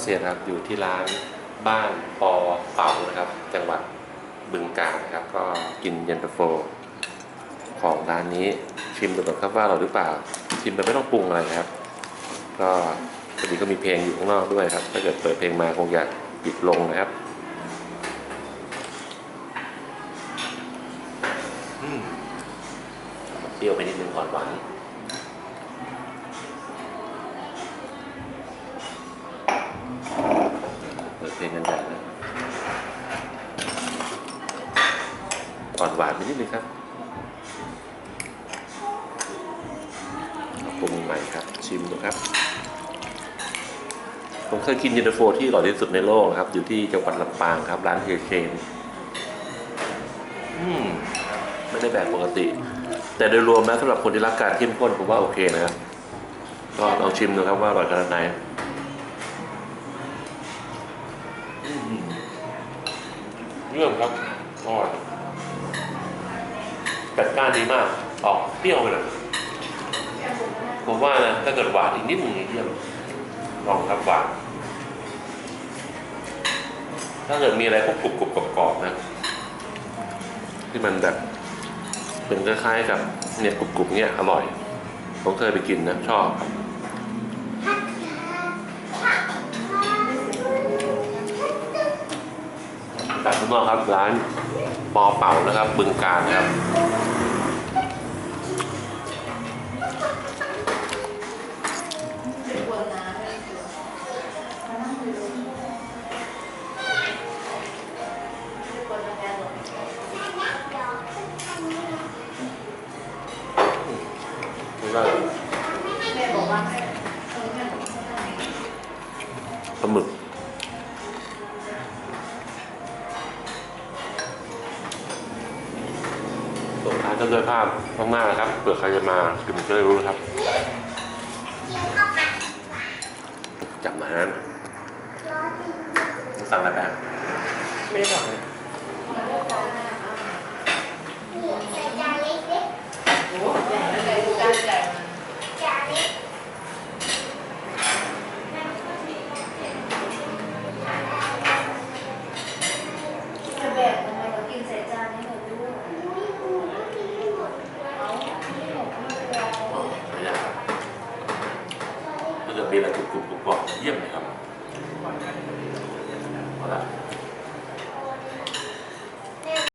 เซียนะครับอยู่ที่ร้านบ้านปอเป่านะครับ จังหวัดบึงกาฬครับ ก็กินเย็นตาโฟ ของร้านนี้ชิมดูก่อนครับว่าเราหรือเปล่า ชิมไปไม่ต้องปรุงอะไรครับ ก็พอดีก็มีเพลงอยู่ข้างนอกด้วยครับ ถ้าเกิดเปิดเพลงมาคงอยากปิดลงนะครับอืมเปรี้ยวไปนิดนึงก่อนหวาน เปิดเพลงกันใหญ่นะอ่อนหวานไปนิดนึงครับปรุงใหม่ครับ ชิมดูครับ ผมเคยกินเย็นตาโฟที่อร่อยที่สุดในโลกนะครับ อยู่ที่จังหวัดลำปางครับ ร้านเฮียเคนอืมไม่ได้แบบปกติ แต่โดยรวมแล้วสำหรับคนที่รักการเข้มข้นผมว่าโอเคนะครับ ก็ลองชิมดูครับว่าอร่อยขนาดไหน เยี่ยมครับอร่อยจัดก้านดีมาก ออกเปรี้ยวไปเลยผมว่านะถ้าเกิดหวานอีกนิดหนึ่งเยี่ยมลองครับหวานถ้าเกิดมีอะไรกรุบกรุบกรุบกรอบกรอบๆนะ ที่มันแบบเป็นคล้ายๆกับเนี่ยกรุบกรุบเนี่ยอร่อยผมเคยไปกินนะ ชอบ ข้างนอกครับร้านปอเป่านะครับบึงการครับไม่ได้้ายก็ด้วยภาพมากๆนะครับเผื่อใครจะมากินก็ได้รู้นะครับจับมาฮะสั่งอะไรไปไม่ได้สั่งเลย Bila 不过